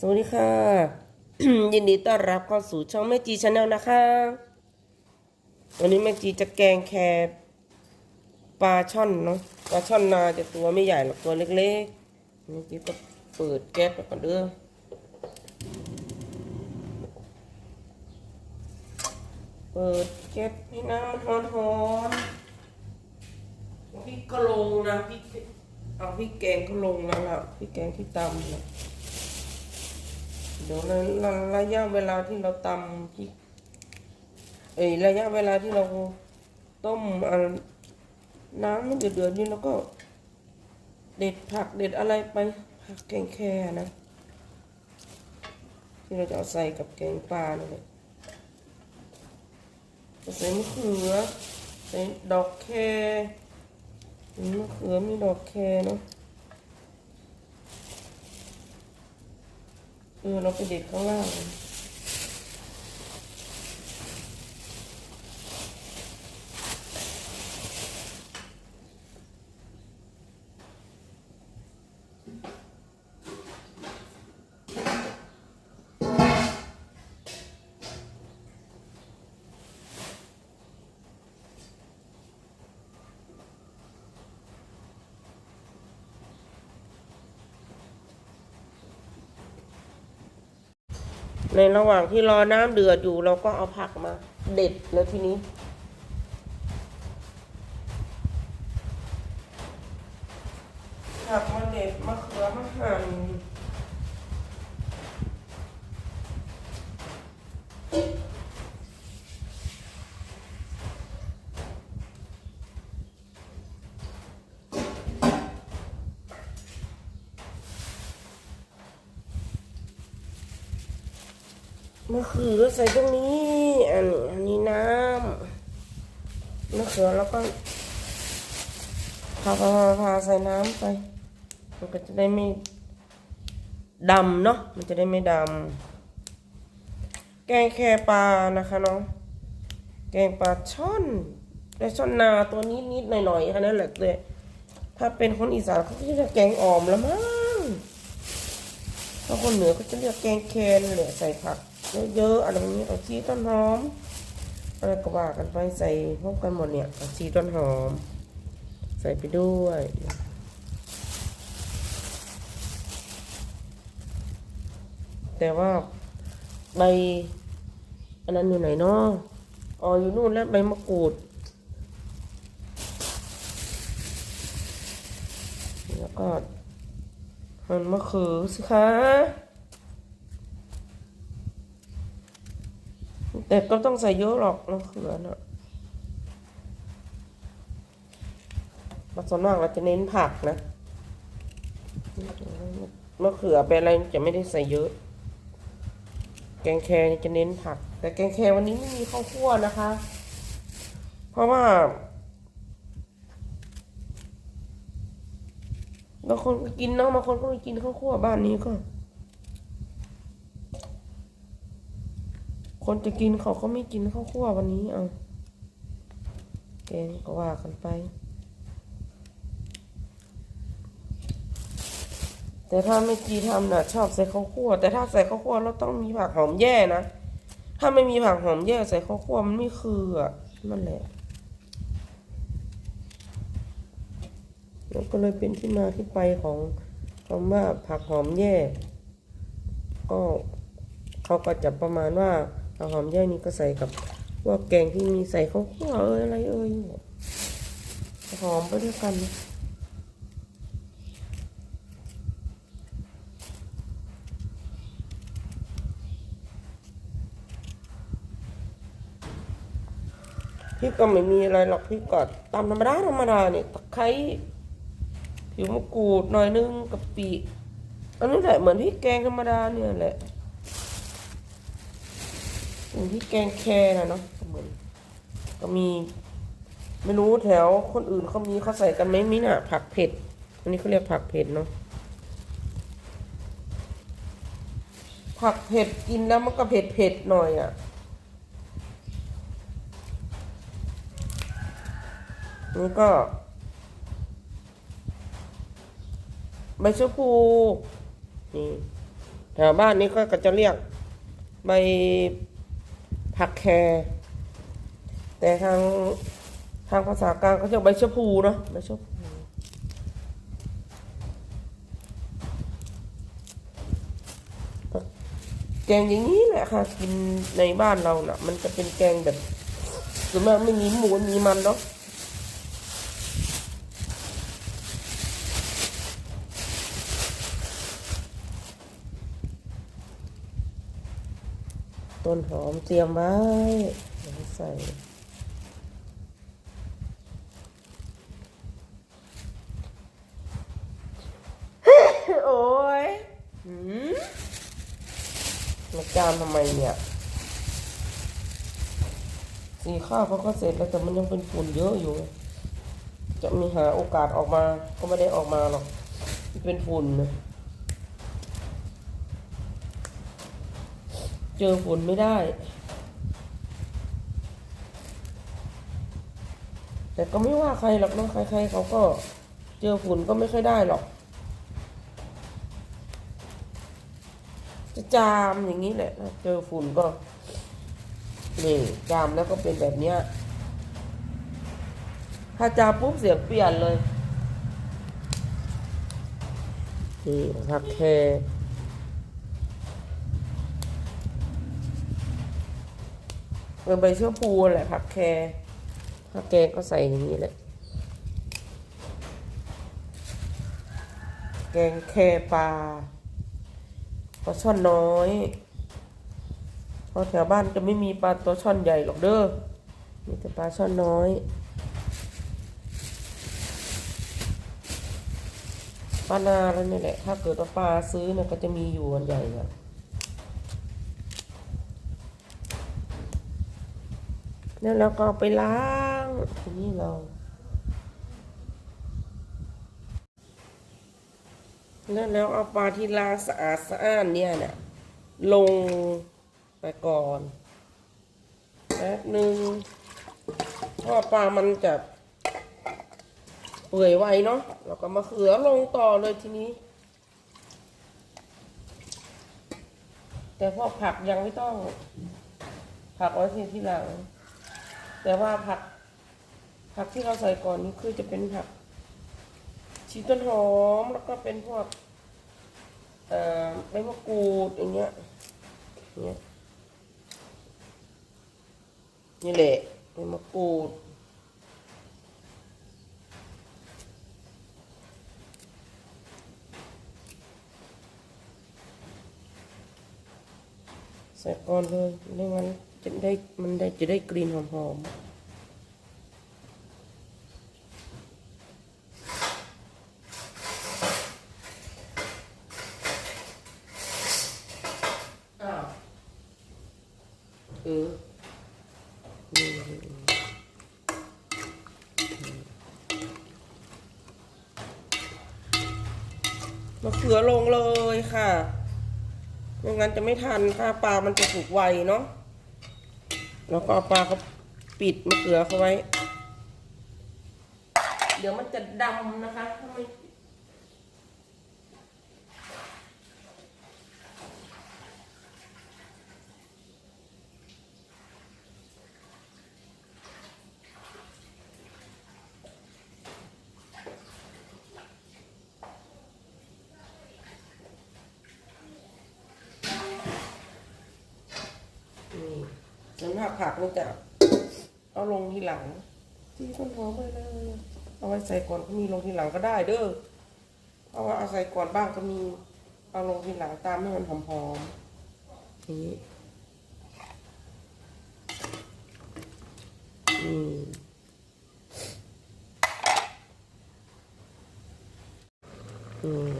สวัสดีค่ะ ยินดีต้อนรับเข้าสู่ช่องแม่จีชาแนลนะคะ วันนี้แม่จีจะแกงแครปลาช่อนเนาะปลาช่อนนาจะตัวไม่ใหญ่หรอกตัวเล็กๆแม่จีก็เปิดแก๊สไปก่อนเด้อเปิดแก๊สให้น้ำมันร้อนๆพริกก็ลงนะพริกเอาพริกแกงก็ลงแล้วล่ะพริกแกงที่ตำนะ เดี๋ยวระระระยะเวลาที่เราตำพริกเอ้ยระยะเวลาที่เราต้มน้ำมันเดือดๆนี่เราก็ เด็ดผักเด็ดอะไรไปผักแกงแค่นะ ที่เราจะเอาใส่กับแกงปลานี่นแหละใส่มะเขือใส่ดอกแคมีมะเขือมีดอกแคเนาะ เออเราไปเด็ดข้างล่าง ในระหว่างที่รอน้ำเดือดอยู่เราก็เอาผักมา เด็ดแล้วทีนี้ ผักมาเด็ดมะเขือมาหั่น มะเขือใส่ตรงนี้ อันนี้อันนี้น้ำมะเขือแล้วก็พาพาพาพาใส่น้ำไป มันก็จะได้ไม่ดำเนาะ มันจะได้ไม่ดำ แกงแคปลานะคะน้องแกงปลาช่อนแต่ช่อนนาตัวนิดนิดๆหน่อยๆแค่นั้นแหละเลยถ้าเป็นคนอีสานเขาก็จะแกงอ่อมแล้วมั้งถ้าคนเหนือเขาจะเรียกแกงแคนแหละใส่ผัก เยอะๆอะไรแบบนี้เอาชีต้นหอมอะไรก็ว่ากันไปใส่พวกกันหมดเนี่ยเอาชีต้นหอม ใส่ไปด้วยแต่ว่าใบอันนั้นอยู่ไหนเนาะอ๋ออยู่นู่นแล้วใบมะกรูดแล้วก็หันมะเขือสิคะ แต่ก็ต้องใส่เยอะหรอกมะเขือน่ะมาส่วนมากเราจะเน้นผักนะมะเขือเป็นอะไรจะไม่ได้ใส่เยอะ แกงแคนี่จะเน้นผัก แต่แกงแควันนี้ไม่มีข้าวคั่วนะคะ เพราะว่าบางคนก็กินเนาะบางคนก็ไม่กินข้าวคั่วบ้านนี้ก็ คนจะกินเขาก็ไม่กินข้าวคั่ววันนี้เอาแกงก็ว่ากันไป แต่ถ้าไม่กีทำน่ะชอบใส่ข้าวคั่ว แต่ถ้าใส่ข้าวคั่วเราต้องมีผักหอมแย่นะ ถ้าไม่มีผักหอมแย่ใส่ข้าวคั่วมันไม่คืออะนั่นแหละแล้วก็เลยเป็นที่มาที่ไปของคำว่าผักหอมแย่ ก็เขาก็จะประมาณว่า ผักหอมแย่นี้ก็ใส่กับพวกแกงที่มีใส่ข้าวคั่วเอ้ยอะไรเอ้ยหอมไปด้วยกันพี่ก็ไม่มีอะไรหรอกพี่ก็ตามธรรมดาธรรมดาเนี่ยตะไคร้ผิวมะกรูดหน่อยนึงกะปิอันนี้แหละเหมือนพี่แกงธรรมดาเนี่ยแหละ มือนพี่แกงแคนะเนาะเหมือนก็มี ไม่รู้แถวคนอื่นเขามีเขาใส่กันไหมมิน่ะ ผักเผ็ด อันนี้เขาเรียกผักเผ็ดเนาะผักเผ็ดกินแล้วมันก็เผ็ดเผ็ดหน่อยอะนี่ก็ใบชะพูนี่แถวบ้านนี้ก็จะเรียกใบ ผักแครแต่ทางทางภาษากลางเขาจะใบชะพูเนาะใบชะพูแกงอย่างนี้แหละค่ะกินในบ้านเราน่ะ มันจะเป็นแกงแบบส่วนมากไม่มีหมูมีมันเนาะ ต้นหอมเตรียมไว้ใส่โอ้ยหืมมาจามทำไมเนี่ย สีข้าวเขาก็เสร็จแล้วแต่มันยังเป็นฝุ่นเยอะอยู่ จะมีหาโอกาสออกมาก็ไม่ได้ออกมาหรอก เป็นฝุ่นนะ เจอฝุ่นไม่ได้ แต่ก็ไม่ว่าใครหรอกเนาะใครๆเขาก็เจอฝุ่นก็ไม่ค่อยได้หรอก จะจามอย่างนี้แหละเจอฝุ่นก็นี่จามแล้วก็เป็นแบบเนี้ยถ้าจามปุ๊บเสียงเปลี่ยนเลยนี่ผักแคร เป็นใบเชื้อพูแหละผักแครผักแกงก็ใส่อย่างนี้แหละแกงแครปลาปลาช่อนน้อยเพราะแถวบ้านจะไม่มีปลาตัวช่อนใหญ่หรอกเด้อมีแต่ปลาช่อนน้อยปลานาแล้วนี่แหละ ถ้าเกิดว่าปลาซื้อเนี่ยก็จะมีอยู่อันใหญ่อะ แล้วเราก็ไปล้างทีนี้เรา แล้วแล้วเอาปลาที่ล้างสะอาดสะอ้านเนี่ยเนี่ยลงไปก่อนแป๊บหนึ่งเพราะว่าปลามันจะเปื่อยไวเนาะแล้วก็มาเขือลงต่อเลยทีนี้ แต่พวกผักยังไม่ต้อง ผักไว้ทีที่หลัง แต่ว่าผัก ผักที่เราใส่ก่อนนี้คือจะเป็นผัก ชีต้นหอมแล้วก็เป็นพวกเอ่อใบมะกรูดอย่างเงี้ยเงี้ยนี่แหละใบมะกรูดใส่ก่อนเลยไม่งั้น จะได้มันได้จะได้กลิ่นหอมๆอ้าวเออนี่มะเขือลงเลยค่ะไม่งั้นจะไม่ทันค่ะปลามันจะสุกไวเนาะ แล้วก็ปลาเขาปิดมะเขือเขาไว้ เดี๋ยวมันจะดำนะคะถ้าไม่ นี่ ส่วนมากผักนี่จะเอาลงทีหลังที่ต้นหอมไปเลย เอาไว้ใส่ก่อนก็มีลงทีหลังก็ได้เด้อเพราะว่าเอาใส่ก่อนบ้างก็มี เอาลงทีหลังตามให้มันหอมๆอย่างนี้อืมอืม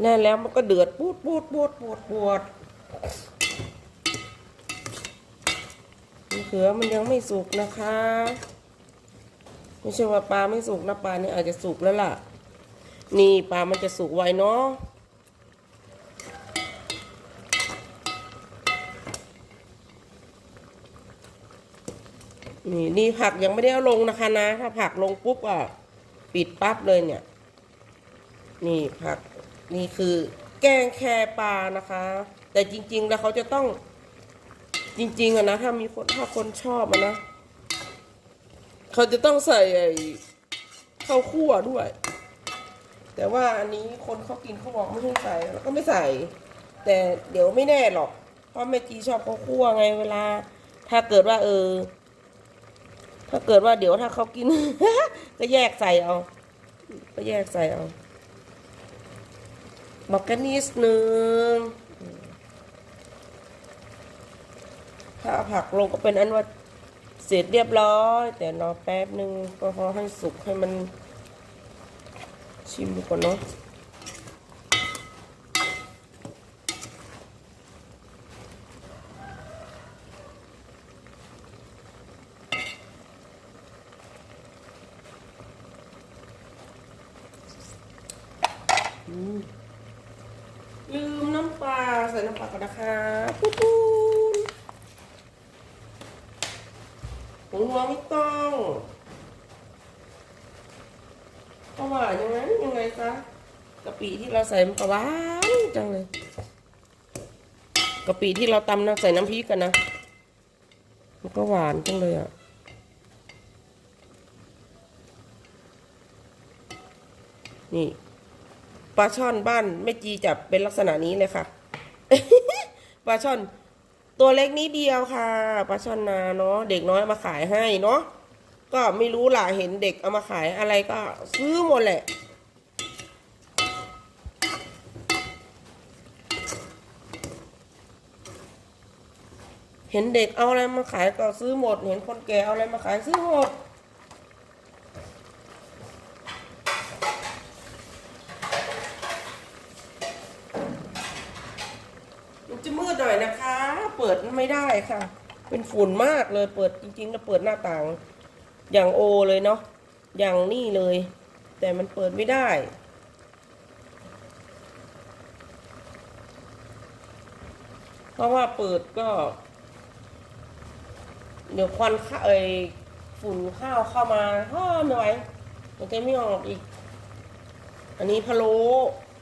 แน่แล้วมันก็เดือดปูดปูดปูดปูดปูด มะเขือมันยังไม่สุกนะคะ ไม่ใช่ว่าปลาไม่สุกนะปลานี่อาจจะสุกแล้วล่ะ นี่ปลามันจะสุกไวเนาะนี่นี่ผักยังไม่ได้เอาลงนะคะนะ ถ้าผักลงปุ๊บอะปิดปั๊บเลยเนี่ย นี่ผักนี่คือแกงแคปลานะคะ แต่จริง ๆ แล้วเขาจะต้อง จริงๆอะนะถ้ามีคนถ้าคนชอบอะนะ เขาจะต้องใส่ไอ้ข้าวคั่วด้วย แต่ว่าอันนี้คนเขากินเขาบอกไม่ให้ใส่แล้วก็ไม่ใส่ แต่เดี๋ยวไม่แน่หรอก เพราะแม่จีชอบข้าวคั่วไงเวลา ถ้าเกิดว่า เออ ถ้าเกิดว่าเดี๋ยวถ้าเขากิน ก็แยกใส่เอา ก็แยกใส่เอาบอกกันนิดนึง ถ้าผักลงก็เป็นอันว่าเสร็จเรียบร้อย แต่รอแป๊บนึงก็พอให้สุกให้มัน ชิมดูก่อนเนาะลืมน้ำปลาใส่น้ำปลาก่อนนะคะปุ๊บปุ๊บ หัวไม่ต้องเพราะว่าอย่างนั้นยังไงซะกะปิที่เราใส่มันก็หวานจังเลยกะปิที่เราตำนะใส่น้ำพริกกันนะ มันก็หวานจังเลยอะนี่ปลาช่อนบ้านแม่จีจะเป็นลักษณะนี้เลยค่ะปลาช่อน ตัวเล็กนิดเดียวค่ะปลาช่อนนาเนาะเด็กน้อยมาขายให้เนาะก็ไม่รู้ล่ะเห็นเด็กเอามาขายอะไรก็ซื้อหมดแหละเห็นเด็กเอาอะไรมาขายก็ซื้อหมด เห็นคนแก่เอาอะไรมาขายซื้อหมด มันจะมืดหน่อยนะคะ เปิด ไม่ได้ค่ะ เป็นฝุ่นมากเลยเปิดจริงๆแล้วเปิดหน้าต่าง อย่างโอเลยเนาะอย่างนี่เลย แต่มันเปิดไม่ได้ เพราะว่าเปิดก็ เดี๋ยวควันข้าเอยฝุ่นข้าวเข้ามาฮ่าไม่ไหวมันจะไม่ออกอีก อันนี้พะโล้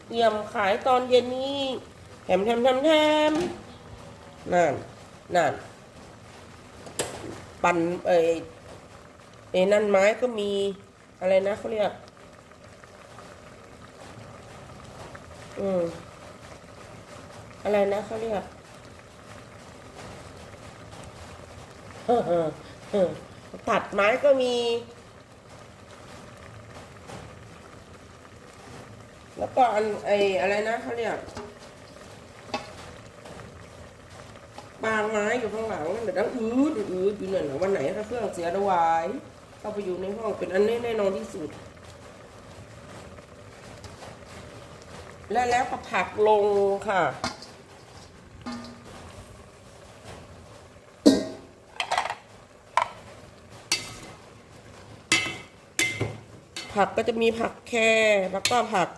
เตรียมขายตอนเย็นนี้แถมแถมแถมแถมนั่น นั่น ปั่นเอ้ยเอนั่นไม้ก็มีอะไรนะเขาเรียก อืม อะไรนะเขาเรียกเออเออเออตัดไม้ก็มี แล้วก็อันไออะไรนะเขาเรียก บางไม้อยู่ข้างหลังนั่นเดี๋ยวดังอืดอืดอยู่นั่นน่ะวันไหนถ้าเครื่องเสียระวายเข้าไปอยู่ในห้องเป็นอันแน่นอนที่สุด และแล้วก็ผักลงค่ะผักก็จะมีผักแครแล้วก็ผัก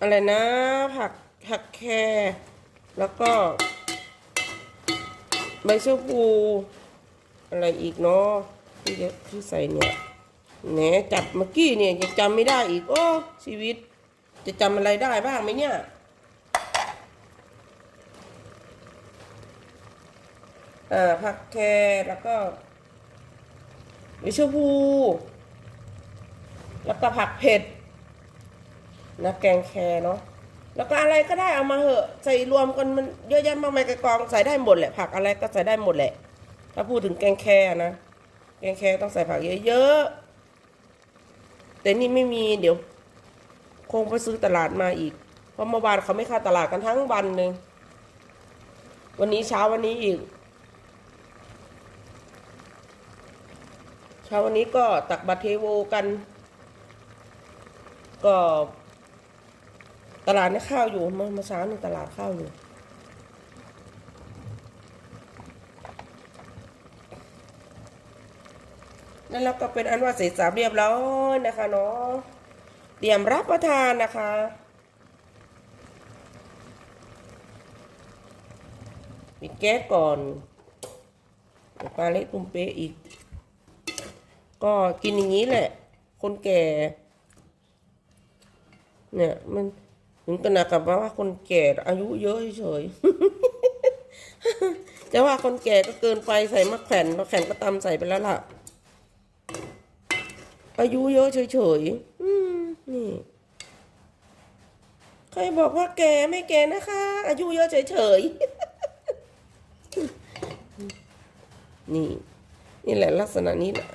อะไรนะ ผักผักแคร แล้วก็ ใบชะพูอะไรอีกเนาะที่จะที่ใส่เนี่ยแหนจับเมื่อกี้เนี่ยยังจำไม่ได้อีก โอ้ชีวิต จะจำอะไรได้บ้างไหมเนี่ยอ่าผักแครแล้วก็ใบชะพู แล้วก็ผักเผ็ดนะแกงแครเนาะ แล้วก็อะไรก็ได้เอามาเหอะใส่รวมกันมันเยอะแยะมากมายกระกองใส่ได้หมดแหละ ผักอะไรก็ใส่ได้หมดแหละ ถ้าพูดถึงแกงแครนะแกงแครต้องใส่ผักเยอะๆแต่นี่ไม่มีเดี๋ยว คงไปซื้อตลาดมาอีก เพราะเมื่อวานเขาไม่เข้าตลาดกันทั้งวันหนึ่งวันนี้เช้าวันนี้อีกเช้าวันนี้ก็ตักบาตรเทโวกัน ก็ ตลาดนี่ข้าวอยู่เมื่อเช้านี่ตลาดข้าวอยู่ นั่นแล้วก็เป็นอันว่าเสร็จสามเรียบร้อยนะคะเนาะเตรียมรับประทานนะคะปิดแก๊สก่อนปลาเล็กตุ้มเป๊ะอีก ก็กินอย่างนี้แหละ คนแก่ เนี่ยมัน ถึงขนาดกับว่าคนแก่อายุเยอะเฉยจะว่าคนแก่ก็เกินไปใส่มะแขวนมะแขวนก็ตำใส่ไปแล้วล่ะ อายุเยอะเฉยๆอืมนี่ ใครบอกว่าแก่ไม่แก่นะคะ อายุเยอะเฉยๆนี่ นี่แหละลักษณะนี้แหละ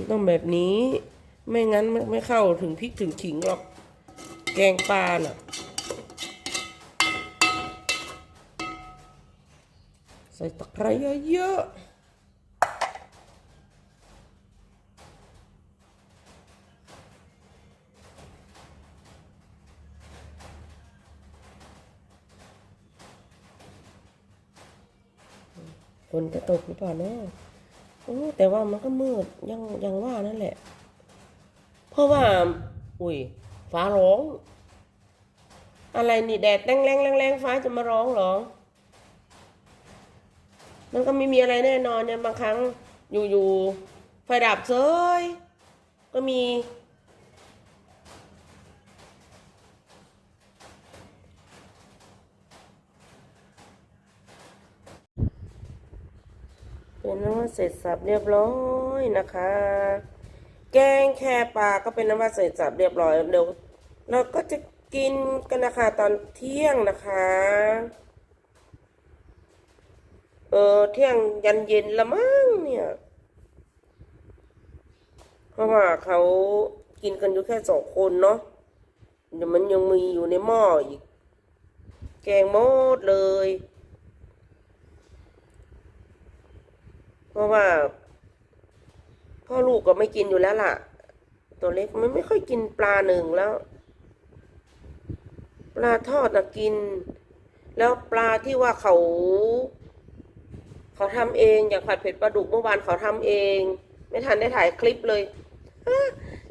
มันต้องแบบนี้ ไม่งั้นไม่ไม่เข้าถึงพริกถึงขิงหรอก แกงปลาน่ะ ใส่ตะไคร้เยอะๆฝนจะตกหรือเปล่าเนาะโอ้ แต่ว่ามันก็มืดยังยังว่านั่นแหละ เพราะว่า อุ้ยฟ้าร้อง อะไรนี่แดดแรงแรงแรงแรงฟ้าจะมาร้องหรอ มันก็ไม่มีอะไรแน่นอนเนี่ยบางครั้งอยู่ๆไฟดับเซยก็มี เป็นน้ำว่าเสร็จสับเรียบร้อยนะคะ แกงแค่ปลาก็เป็นน้ำว่าเสร็จสับเรียบร้อยเดี๋ยวเราก็จะกินกันนะคะตอนเที่ยงนะคะ เออเที่ยงยันเย็นละมั้งเนี่ย เพราะว่าเขากินกันอยู่แค่สองคนเนาะเดี๋ยวมันยังมีอยู่ในหม้ออีก แกงหมดเลย เพ ราะว่า พ่อลูกก็ไม่กินอยู่แล้วล่ะ ตัวเล็กมันไม่ค่อยกินปลาหนึ่งแล้ว ปลาทอดนะกิน แล้วปลาที่ว่าเขา เขาทำเองอย่างผัดเผ็ดปลาดุกเมื่อวานเขาทำเอง ไม่ทันได้ถ่ายคลิปเลย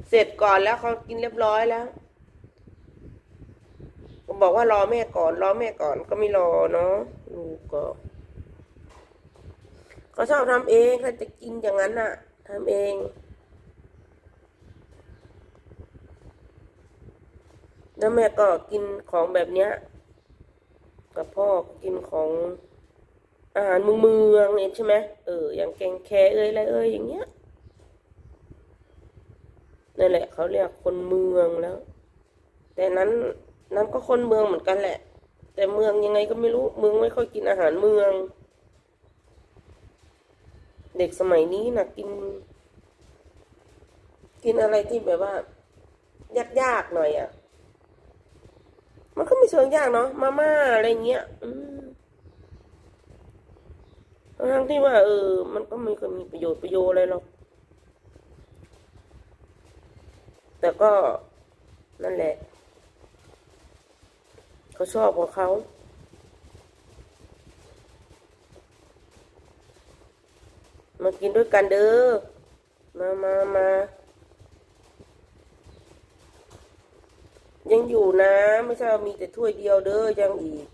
เสร็จก่อนแล้วเขากินเรียบร้อยแล้วผมบอกว่ารอแม่ก่อน รอแม่ก่อนก็ไม่รอเนาะลูกก็ เขาชอบทำเองเขาจะกินอย่างนั้นน่ะทำเองแล้วแม่ก็กินของแบบเนี้ย กับพ่อกินของอาหารเมืองเมืองเนี่ยใช่ไหมเอออย่างแกงแคเอ้ยอะไรเอ้ยอย่างเงี้ยนั่นแหละเขาเรียกคนเมืองแล้ว แต่นั้นนั้นก็คนเมืองเหมือนกันแหละ แต่เมืองยังไงก็ไม่รู้เมืองไม่ค่อยกินอาหารเมือง เด็กสมัยนี้นะกิน กินอะไรที่แบบว่า ยากๆหน่อยอะ่ะ มันก็ไม่เชิงยากเนาะมาม่าอะไรเงี้ย อืมทั้งที่ว่า เออ มันก็ไม่เคยมีประโยชน์ประโยชน์อะไรหรอก แต่ก็นั่นแหละ เขาชอบของเขา มา กินด้วยกันเด้อ มามามายังอยู่นะ ไม่ใช่ว่ามีแต่ถ้วยเดียวเด้อยังอีก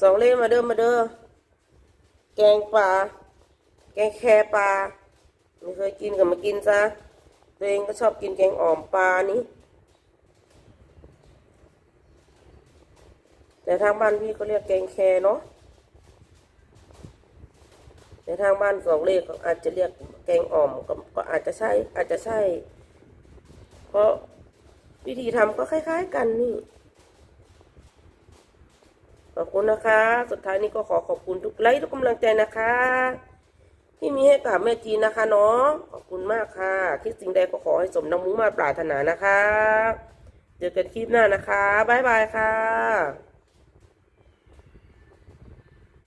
สองเล่มมาเด้อมาเด้อ แกงปลา แกงแคปลา ไม่เคยกินก็มากินซะตัวเองก็ชอบกินแกงอ่อมปลานี่ แต่ทางบ้านพี่เขาเรียกแกงแคเนาะแต่ทางบ้านสองเลขอาจจะเรียกแกงอ่อมก็ก็อาจจะใช่อาจจะใช่ เพราะวิธีทำก็คล้าย ๆ กันนี่ขอบคุณนะคะ สุดท้ายนี้ก็ขอขอบคุณทุกไลค์ทุกกำลังใจนะคะ ที่มีให้กับแม่จีนะคะเน้องขอบคุณมากค่ะ คิดสิ่งใดก็ขอให้สมดังมุ่งมาปรารถนานะคะ เจอกันคลิปหน้านะคะ บ๊ายบายค่ะ